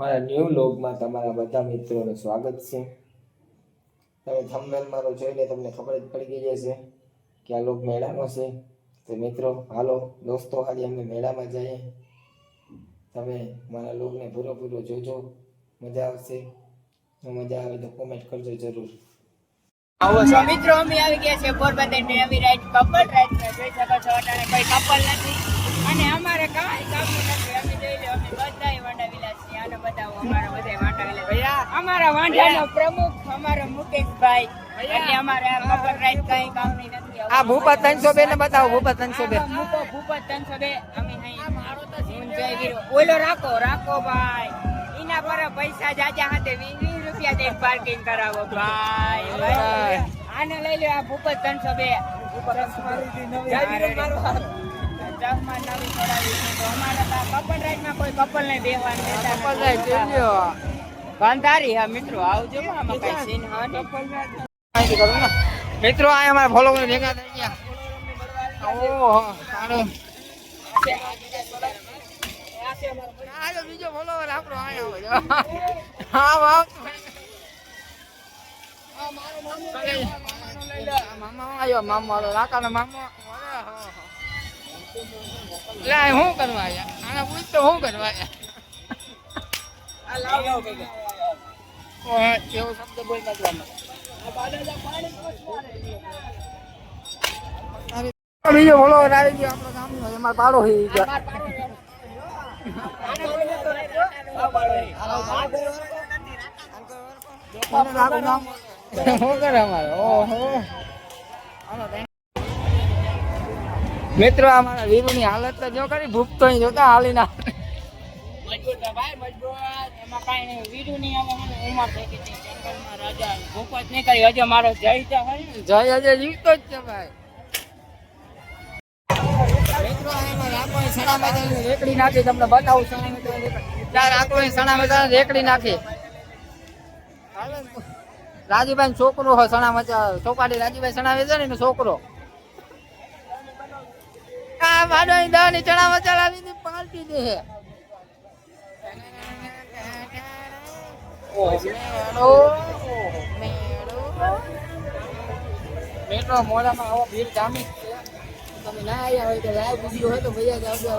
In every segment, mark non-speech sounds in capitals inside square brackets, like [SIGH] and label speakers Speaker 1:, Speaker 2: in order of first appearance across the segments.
Speaker 1: મારા ન્યૂ લોગમાં તમારા બધા મિત્રોનું સ્વાગત છે. તમે થંબનેલ મારો જોઈને તમને ખબર જ પડી ગઈ જશે કે આ લોગ મેળાનો છે. તો મિત્રો, હાલો દોસ્તો, આજે અમે મેળામાં જઈએ. તમે મારા લોગને પૂરો પૂરો જોજો. મજા આવશે. મજા આવે તો કોમેન્ટ કરજો જરૂર.
Speaker 2: મિત્રો, અમે આવી ગયા છે પોરબંદર ડેવી રાઈડ કપલ રાઈડ જોઈ શકો છો, અટાણે કોઈ કપલ નથી. અને અમારે કાંઈ કામ નથી. અમારા બધાય વાંડા વિલાસ ભૈયા અમારા વાંડાનો પ્રમુખ અમારો મુકેશભાઈ. એટલે અમારે આ કપલ કામની નથી
Speaker 3: આ ભૂપત ત્રણસો બે ને બતાવો ભૂપત ત્રણસો બે.
Speaker 2: આ ત્રણસો બે. અમે અહીં હું જય વીર ઓલો રાખો રાખો ભાઈ. એના પર પૈસા જાજા હાથે વીસ વીસ રૂપિયા દે પાર્કિંગ કરાવો ભાઈ. આને લઈ લો આ ભૂપત ત્રણસો બે. ચશ્મા નવી પડાવી છે. તો અમારે તો કપલ રાઈડમાં કોઈ કપલ ને બેહવાનું દેતા
Speaker 3: કપલ રાઈડ જોઈ
Speaker 2: ગાંધારી હા મિત્રો આવજો આમાં કઈ સીન હા નહીં.
Speaker 3: માહિતી કરું ને મિત્રો આ અમારા ફોલોવર ભેગા થઈ ગયા. ઓહો સારું. આ બીજો ફોલોવર આપણો આયા હા વાવ મામા. આવ્યો મામા રાકાનો મામા. લે શું કરવા આને પૂછ તો શું કરવા ઓય, શબ્દ બીજો આવી ગયો આપણો ગામનો એમાં પાડો ગયો શું કરે અમારે ઓહો. મિત્રો, અમારા વીરુની હાલત તો જો કરી ભૂખ તો અહીં જોતા હાલી ના.
Speaker 2: જય
Speaker 3: અજય, જીવતો જ છે ભાઈ. રેકડી નાખી, તમને બતાવું રાખો અહીં સણા મચા રેકડી નાખી. રાજુભાઈ છોકરો હોય મચા ચોપાટી રાજુભાઈ સણાવે છે ને છોકરો. આ અહીં દાની ચણા મસાલા લીધી પાલટી દે. મેટ્રો મોડામાં આવો ભીડ જામી. છે તમે ના આવ્યા હોય તો લાઈવ વીડિયો હોય તો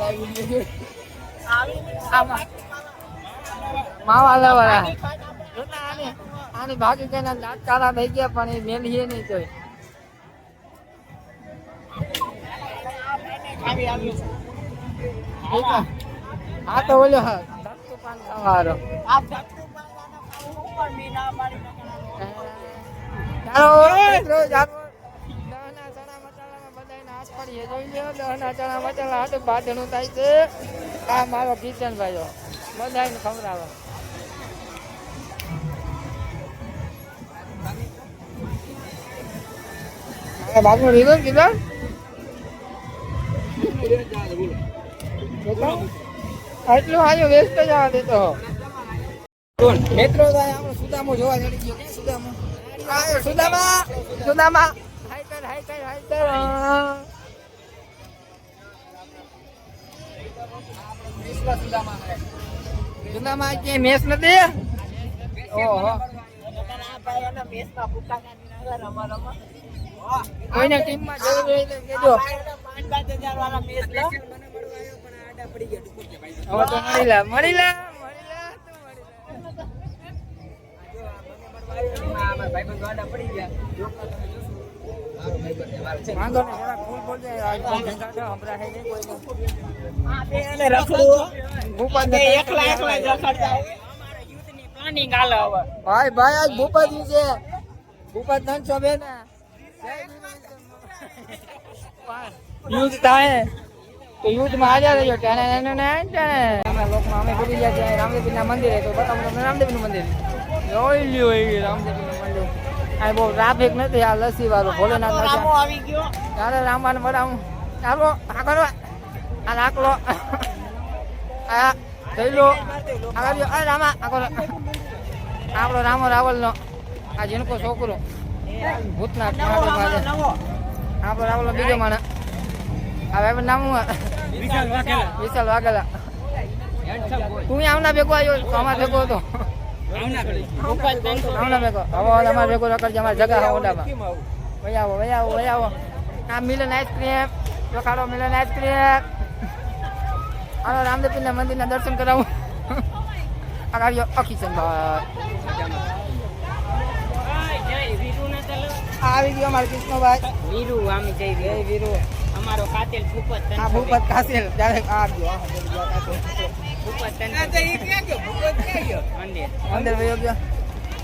Speaker 3: લાઈવ વીડિયો આમાં. માવા લેવાના આને ભાગી દાંત કાળા થઈ ગયા પણ એ મેલીએ નહીં તોય. ચણા મચાળા હાથે બાંધણું થાય છે. આ મારો કિચન ભાઈઓ બધાયને ખવડાવે. આ બાપુ ને કીધો? આટલું આજુ વેસ્ટ જ આવવા દેતો મિત્રો આપણો સુદામો જોવા ચડી ગયો. કે સુદામો? સુદામા. સુદામા. હાય કર આ. સુદામા મેસ નથી? ઓહો. કોઈને ટીમમાં જરૂર હોય તો કહેજો ભાઈ ભાઈ આજ ભૂપત છે. ભૂપત ત્રણસો બે ને યુદ્ધ થાય. તો યુદ્ધમાં હાજર રહેજો. ટાણે એનો ને. ટાણે અમે લોકમાં અમે ભૂલી ગયા છીએ. રામદેવી ના મંદિરે તો બતાવું તમને રામદેવનું મંદિર. જોઈ લ્યો એ રામદેવનું મંદિર. આ બહુ ટ્રાફિક નથી. આ લસ્સી વાળો ભોલેનાથ
Speaker 2: રામો આવી ગયો.
Speaker 3: ચાલો રામાને બતાવું ચાલો આ કરો. આ રાખલો. આ થઈ લો. આ કર્યો આ રામા આ કરો. આપણો રામો રાવલનો. આ જીનકો છોકરો. ભૂતના ઠાડો મારે આપણો બીજો માણસ. આ ભાઈ નામ હું વિશાલ વાઘેલા. તું આવના ભેગો આવ્યો? અમાર ભેગો હતો. આવના ભેગો. હવે અમાર ભેગો રખડ અમાર જગા હા ઓડામાં. વહી આવો વહી આવો વહી આવો. આ મિલન આઈસ્ક્રીમ ચોખાડો મિલન આઈસ્ક્રીમ હાલો રામદેવપીરના મંદિરના દર્શન કરાવું. આ આવ્યો અખીચંદભાઈ
Speaker 2: જય
Speaker 3: આવી ગયો અમારે કૃષ્ણભાઈ
Speaker 2: વીરુ આમી જઈ
Speaker 3: જય
Speaker 2: વીરુ અમારો કાતેલ ભૂપત હા
Speaker 3: ભૂપત કાસેલ ત્યારે આ આવ્યો આ બોલી ઈ ક્યાં ગયો
Speaker 2: ભૂપત ક્યાં ગયો અંદર
Speaker 3: મંદિર વયો ગયો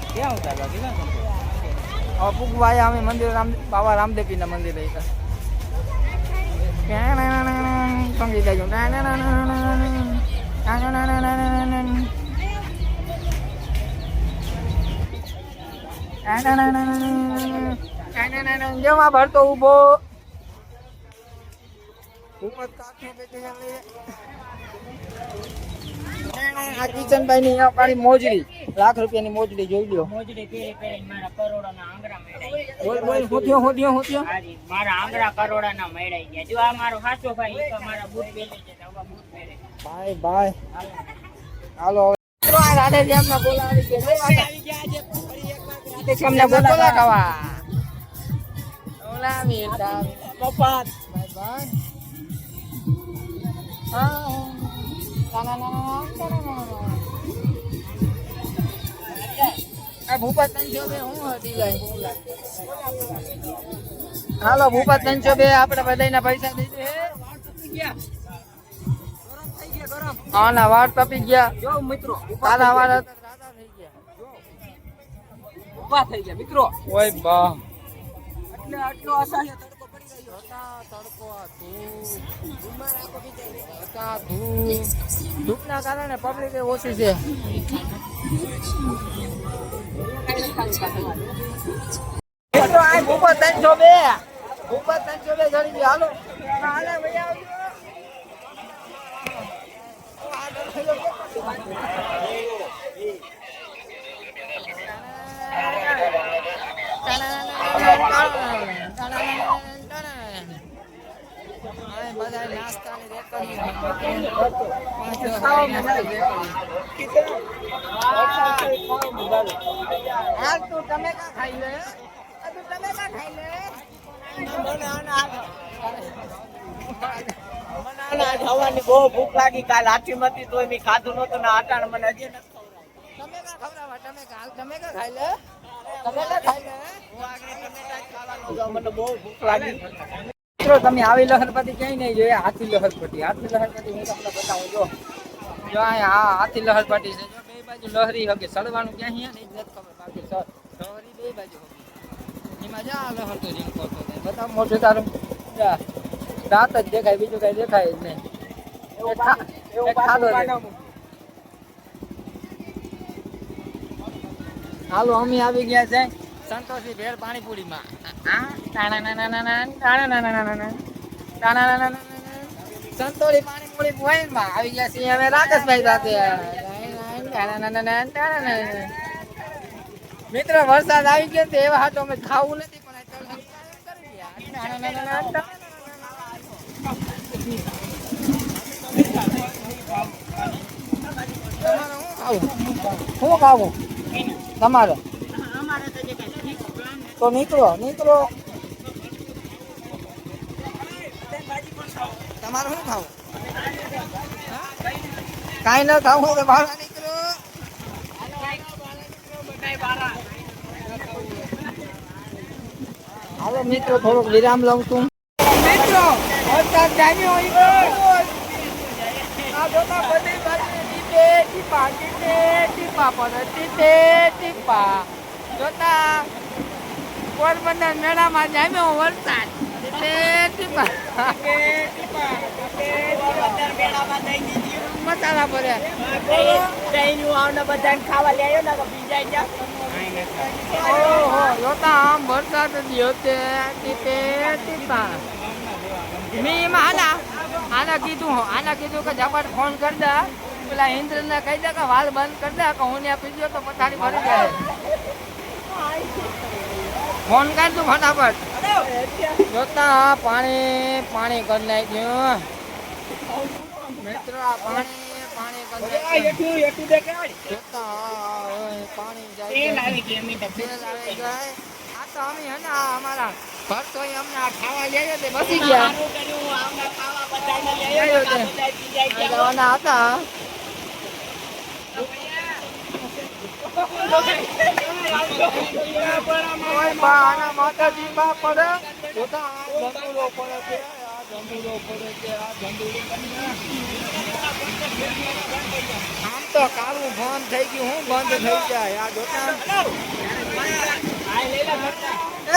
Speaker 2: ક્યાં ઉતારવા કેટલા
Speaker 3: હવે પૂગવાય અમે મંદિર રામ બાબા રામદેવપીરના મંદિર હતા સમજી જેમાં ભરતો ઊભો જોઈ લ્યો
Speaker 2: મારા કરોડોના મારા આંગળા કરોડાના મેળાઈ ગયા જો આ મારો સાચો ભાઈ મારા
Speaker 3: ભાઈ ભાઈ હાલો રાધે શ્યામના ગયા. હા. ના, ના, ના, ના, ના, ના, ના, ના. આ ભૂપત ત્રણસો હું હતી જાય હાલો ભૂપત ત્રણસો બે આપણે બધાના પૈસા દઈ દે આના વાળ તપી ગયા
Speaker 2: જો મિત્રો
Speaker 3: તારા વાળ હતા, રાતા થઈ ગયા
Speaker 2: ઊભા થઈ ગયા મિત્રો.
Speaker 3: ઓય બા.
Speaker 2: એટલે આટલો અસહ્ય તડકો પડી ગયો
Speaker 3: હતા તડકો આ ધૂપ હતા. ધૂપ ધૂપના કારણે પબ્લિક ઓછી છે. મિત્રો આ ભૂપત ત્રણસો બે. ભૂપત ત્રણસો બે ચડી ગયો હાલો. હાલે ભાઈ આવજો હાલ તું તમે કા ખાઈ લે. આ તું તમે કા ખાઈ લે
Speaker 2: ખાવાની બહુ ભૂખ લાગી કાલ હાથી મતી તોય મેં ખાધું નતું ને આટાણ મને હજી નથી
Speaker 3: તમે કા ખવડાવવા તમે કા હાલ તમે કા ખાઈ લે તમે કા ખાઈ લે
Speaker 2: મને બહુ ભૂખ લાગી
Speaker 3: મિત્રો તમે આવી લહરપતિ ક્યાંય નહીં જોઈએ હાથી લહરપતિ. હાથી લહરપતિ હું તમને બતાવું જો. જો અહીંયા હા હાથી લહરપતિ છે જો બે બાજુ લહરી હગે. સડવાનું ક્યાં અહીંયા નહીં નથી ખબર બાકી લહરી બે બાજુ હગે. એમાં જા લહરતો હતો તારું. જા. દાંત જ દેખાય બીજું કઈ દેખાય જ નહીં. હાલો અમે આવી ગયા છે સંતોષી ભેળ પાણીપુરીમાં. સંતોષી પાણીપુરી પોઈન્ટમાં આવી ગયા છીએ અમે રાકેશભાઈ સાથે મિત્ર વરસાદ આવી ગયો તો એવા હાટો અમે ખાવું? નથી પણ શું ખાવું તમારે
Speaker 2: તો
Speaker 3: નીકળો નીકળો. તમારે શું ખાવું? કાંઈ ન ખાવું તો બહાર નીકળો. મિત્રો, થોડોક વિરામ લઉં છું. મિત્રો, વરસાદ જામ્યો હોય આ જોતા બધી બાજુ ટીપે ટીપા ટીપે ટીપા પડે ટીપે ટીપા જોતા પોરબંદર મેળામાં જામ્યો વરસાદ. મસાલા ભર્યા
Speaker 2: ખાવા લે ને તો ભીંજાઈ ગયા
Speaker 3: જોતા આમ વરસાદ એમાં આના આના કીધું આના કીધું કે ઝપાટ ફોન કરી દે પેલા ઇન્દ્રને કહી દે કે વાલ બંધ કરી દે કે હું ત્યાં પીજો તો પથારી ભરી જાય ફોન કર તું ફટાફટ. જોતા પાણી પાણી કરી નાખ્યું મિત્રો પાણી પાણી
Speaker 2: દેખાડ
Speaker 3: જોતા પાણી જાય
Speaker 2: અમી
Speaker 3: આ તો હે ને અમારા ઘર તો અમને આ ખાવા લઈ તે બસી ગયા. હતા આમ તો કાલું બંધ થઈ ગયું હું બંધ થઈ જાય આ જોતા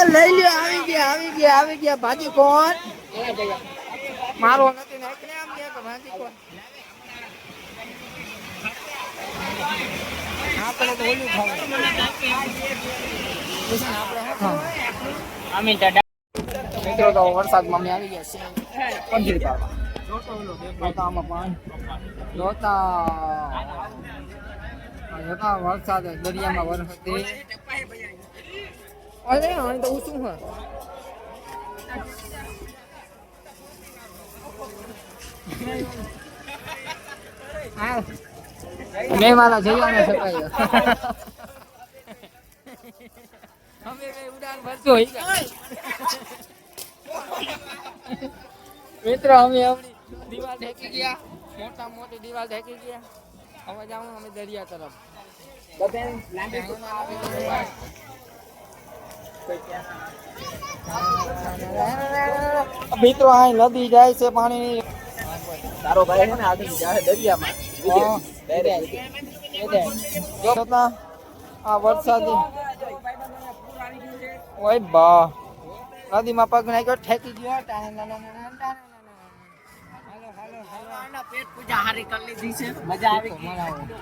Speaker 2: લઈ
Speaker 3: લ્યો આવી ગયા આવી ગયા આવી ગયા ભાજી કોણ મારો નથી ને આમ ભાજી કોણ? આપણે તો ઓલું ખાવું?
Speaker 2: અમી
Speaker 3: મિત્રો તો વરસાદમાં અમે આવી ગયા છે પાડવા. જોતા વરસાદ દરિયામાં વરસાદ અરે તો ઊંચું હોય હા મેં મારા જૈયાને છપાયો. અમે બે ઉડાન ભરતો હોય મિત્ર અમે આપણી દીવાલ ઢેકી ગયા. મોટા મોટી દીવાલ ઢેકી ગયા. હવે જાઉં અમે દરિયા તરફ. મિત્રો અહીં નદી જાય છે પાણી તારો ભાઈ છે ને આગળ જાય દરિયામાં. જોતા આ વરસાદી. ઓય બા. નદીમાં પગ નાખ્યો ઠેકી ગયો
Speaker 2: આના પેટ પૂજા હારી કરી લીધી છે. મજા આવી ગઈ.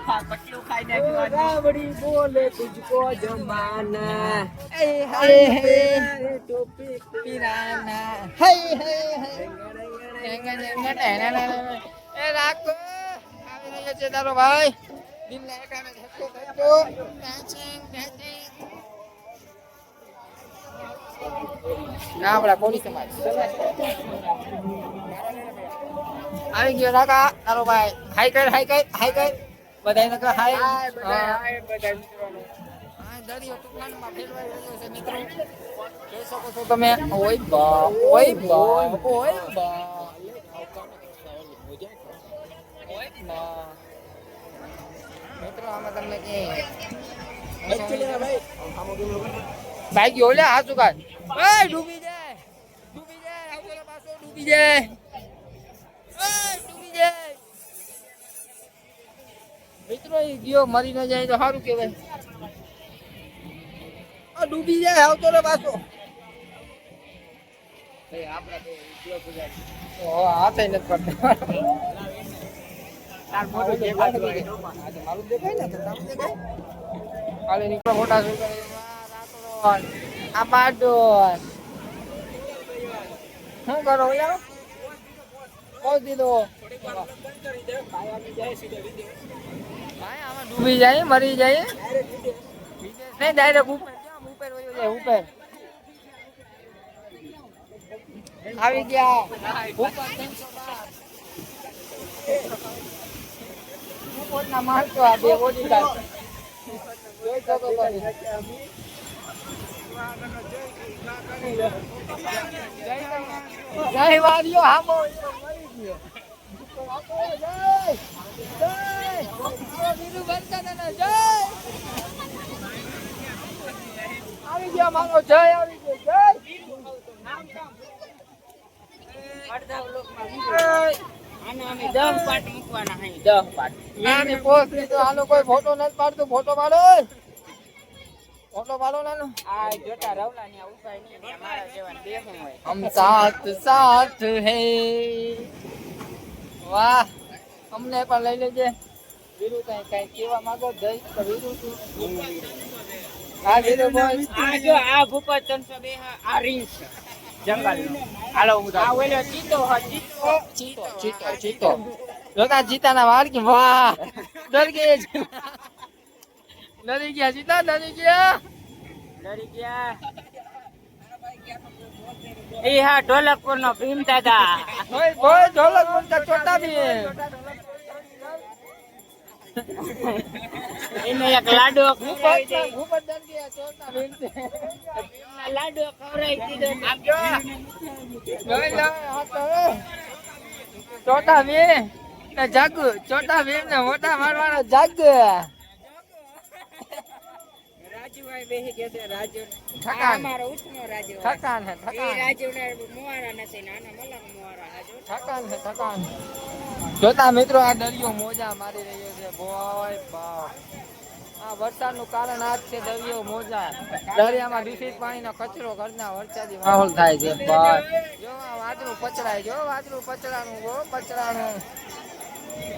Speaker 2: ખા પટલું ખાઈ નાખ્યું આજે.
Speaker 3: રાવડી બોલે તુજકો જમાના. પીરાના. હે હે એ રાખો. આવી રહ્યો છે તારો ભાઈ દિલને એકાને ધક્કો ધક્કો ડાન્સિંગ ડાન્સિંગ ના આપણા કોળી સમાજ આવી ગયો કાકા તારો ભાઈ હાઈ કર હાઈ કર હાઈ કર બધાને કર હાઈ હા દરિયો ટુકડામાં ફેરવાઈ રહ્યો છે મિત્રો જોઈ શકો છો તમે ઓય બા ઓય બા ઓય બા ઓય બા મિત્રો આમાં તમને કે બાઈક ગયો લે હાથ ઉગાડ ઓય ડૂબી જાય ડૂબી જાય પાછો ડૂબી જાય. ઓય ડૂબી જાય. મિત્રો એ ગયો મરી ન જાય તો સારું કહેવાય. આ ડૂબી જાય આવતો રે પાછો. ઓ થઈ નથી પડતો. તાર મોઢું દેખાય ને મારું દેખાય ને તો તારું દેખાય. કાલે નીકળો મોટા શું કરે આ બાડોર શું કરો યાર દીધો. ભાઈ આમાં ડૂબી જાય મરી જાય. નહીં ડાયરેક્ટ ઉપર. ઉપર જાય ઉપર. આવી ગયા. ઉપર. 312. મારતો આ બે બોડીગાર્ડ. જોઈ શકો તમે. જય વાલીઓ હામો ને આવી ગયા જય આવી ગયો જય વાહ અમને પણ લઈ લેજે. વીરુ કઈ કઈ કેવા માંગો? જઈ તો વીરુ આ વીરુ બોલ
Speaker 2: આ આ ભૂપત 302 જંગલ હાલો આ ઓલો ચીતો હ ચીતો.
Speaker 3: ચીતો ચીતો ચીતો. જોતા ચીતાના વાળ કે વાહ. ડર છે. ડરી ગયા ચીતા ડરી ગયા.
Speaker 2: ડરી ગયા. એ હા ઢોલકપુર નો ભીમ દાદા.
Speaker 3: ઓય બોય ઢોલક બોલતા છોટા ભી [LAUGHS]
Speaker 2: એને એક લાડુ. લાડુ ખવડાવી દીધો. આમ
Speaker 3: લઈ લે, આ તો હવે. ચોટા વીર ને જાગ. ચોટા વીર ને મોટા મારવાનો જાગ.
Speaker 2: રાજુભાઈ બેસી ગયા છે રાજુ. અમારો ઉઠનો રાજુ.
Speaker 3: થકાન હે થકાન
Speaker 2: રાજુ ને મુવારા નથી નાના મલક મુવારા હાજુ
Speaker 3: થકાન છે થકાન જોતા મિત્રો આ દરિયો મોજા મારી રહ્યો છે. બોય બાપ. આ વરસાદનું કારણ આ છે દરિયો મોજા. દરિયામાં દૂષિત પાણીનો કચરો ઘરના વરસાદી થાય છે. જો આ વાદળું પચડાય, જો વાદળું પચડાનું ગો પચડાનું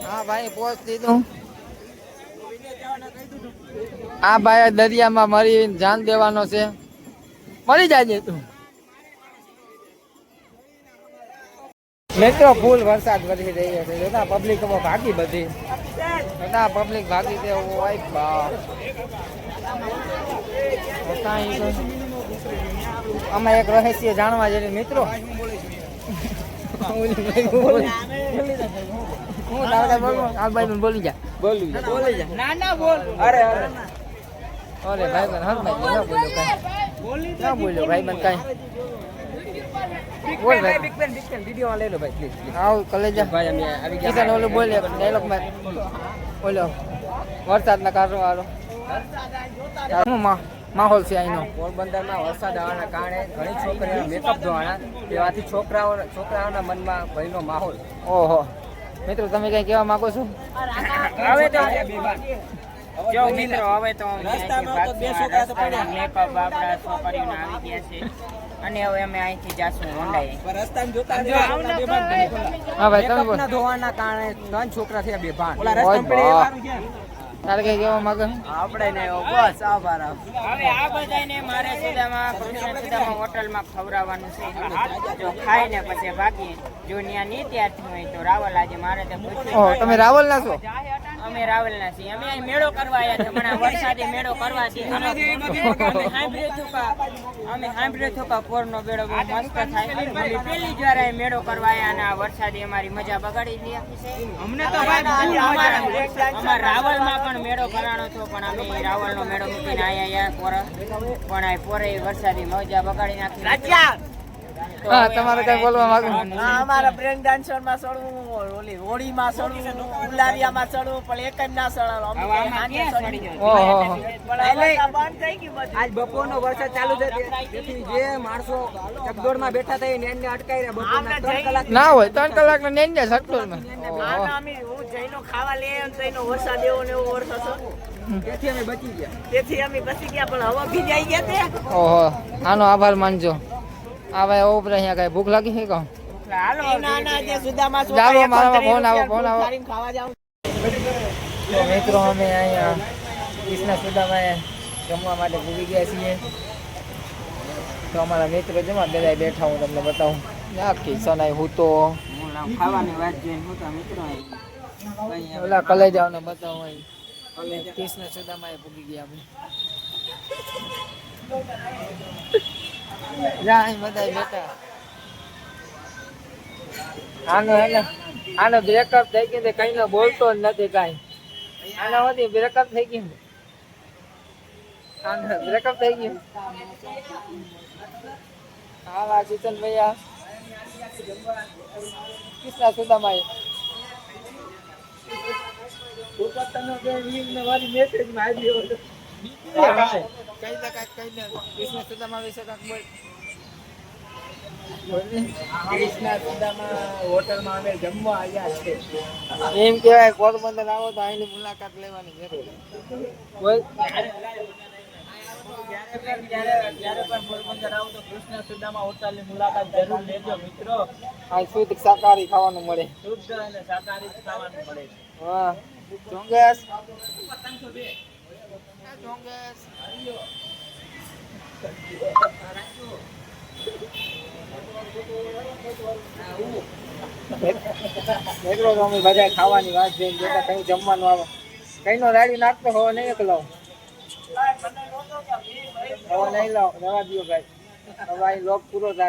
Speaker 3: હા ભાઈ પોસ્ટ દીધું. આ ભાઈ દરિયામાં મરી જાન દેવાનો છે. મરી જાય તું. મિત્રો ફૂલ વરસાદ વધી રહ્યો છે. જોતા પબ્લિક ભાગી બધી. જોતા પબ્લિક ભાગી તે ઓય બાપ. જોતા ઈ તો. આમાં એક રહસ્ય જાણવા જેવી મિત્રો. હું તારે બોલું આ ભાઈ બોલી જા. બોલી જા. બોલી જા.
Speaker 2: નાના બોલ.
Speaker 3: અરે અરે. ઓલે ભાઈ બન હર ભાઈ ના બોલ્યો કાંઈ. ના બોલ્યો ભાઈ બન કાંઈ. બોલ ભાઈ. વીડિયો લઈ લો ભાઈ પ્લીઝ આવ કલેજા ભાઈ અમે આવી ગયા. કિશન ઓલું બોલે ડાયલોગમાં. બોલો. વરસાદના કારણો વાળો માહોલ છે અહીંનો.
Speaker 4: પોરબંદરમાં વરસાદ આવવાના કારણે ઘણી છોકરીઓ મેકઅપ ધોવાના તેવાથી છોકરાઓ છોકરાઓના મનમાં ભયનો માહોલ.
Speaker 3: ઓહો. મિત્રો તમે કઈ કહેવા માંગો છો?
Speaker 2: હવે તો જો મિત્રો હવે તો બે છોકરા તો પડ્યા. મેકઅપ આપણા છોકરીઓને આવી ગયા છે. અને હવે અમે અહીંથી જાશું હોન્ડાએ.
Speaker 3: હા ભાઈ તમે બોલો.
Speaker 4: ધોવાના કારણે ત્રણ છોકરા થયા
Speaker 3: બા. તારે કઈ કહેવા માંગે
Speaker 4: આપણે ને બસ આભાર
Speaker 2: હવે આ બધાને મારે સુદામાં કૃષ્ણ સુદામાં હોટલમાં ખવડાવવાનું છે. જો ખાઈને પછી ભાગીએ. જો ન્યા નહીં ત્યારથી હોય તો રાવલ આજે મારે તો
Speaker 3: તમે રાવલ ના છો
Speaker 2: અમે રાવલના છીએ. અમે અહીં મેળો કરવા આવ્યા છે હમણાં વરસાદી મેળો કરવા છે અમે સાંભળ્યું હતું કે અમે સાંભળ્યું હતું કે પોરનો મેળો બહુ મસ્ત થાય. અમે પહેલી જ વાર અહીં મેળો કરવા આવ્યા અને આ વરસાદી અમારી મજા બગાડી દીધી. છે અમને તો અમારા રાવલમાં પણ મેળો કરાણો હતો પણ અમે રાવલનો મેળો મૂકીને આયા પોર. પણ આ પોરે વરસાદી મજા બગાડી નાખી.
Speaker 3: તમારે કઈ બોલવા માંગો?
Speaker 5: અમારા બ્રેક ડાન્સરમાં ચડવું ઓલી હોળીમાં ચડવું ઉલારિયામાં ચડવું પણ એક જ ના બધું
Speaker 4: આજ બપોરનો વરસાદ ચાલુ છે તેથી જે માણસો ચકડોળમાં બેઠા થઈ એને અટકાઈ રહ્યા બપોરના ત્રણ કલાક
Speaker 3: ના હોય ત્રણ કલાક નેન
Speaker 5: હું જઈનો ખાવા ને તઈનો વરસાદ એવો ને એવો વરસાદ
Speaker 4: તેથી અમે બચી ગયા.
Speaker 5: તેથી અમે બચી ગયા પણ હવા ભીજાઈ ગયા તે.
Speaker 3: ઓહો આનો આભાર માનજો. આવે ઓપરે અહીંયા કઈ ભૂખ લાગી છે કહો તો મિત્રો અમે અહીંયા કૃષ્ણ સુદામાં જમવા માટે ભૂલી ગયા છીએ. તો અમારા મિત્રો જમા બધા બેઠા હું તમને બતાવું. આ કિશન આય હું તો
Speaker 2: ખાવાની વાત જોઈને હું તો મિત્રો
Speaker 3: ઓલા કલેજાઓને બતાવું કૃષ્ણ સુદામાં ભૂલી ગયા અમે. બધા બેઠા. આનો એને આનો બ્રેકઅપ થઈ ગયું કઈ નો બોલતો જ નથી કાંઈ. આના હોતી બ્રેકઅપ થઈ ગયું. આનો બ્રેકઅપ થઈ ગયું. હા કિશન ભૈયા. કૃષ્ણ સુદામાં એમ કેવાય પોરબંદર આવો તો અહીંની મુલાકાત લેવાની જરૂર. બોલ આ શુદ્ધ શાકાહારી ખાવાનું મળે. હા. ચોંગેસ ચોંગેસ? મિત્રો તો અમે બધા ખાવાની વાત જઈને જોતા કઈ જમવાનું આવે. કઈ નો રાડી નાખતો હોવો નહીં એકલો હવે નહીં લાવ. રવા દો ભાઈ. હવે અહીં લોક પૂરો થાય.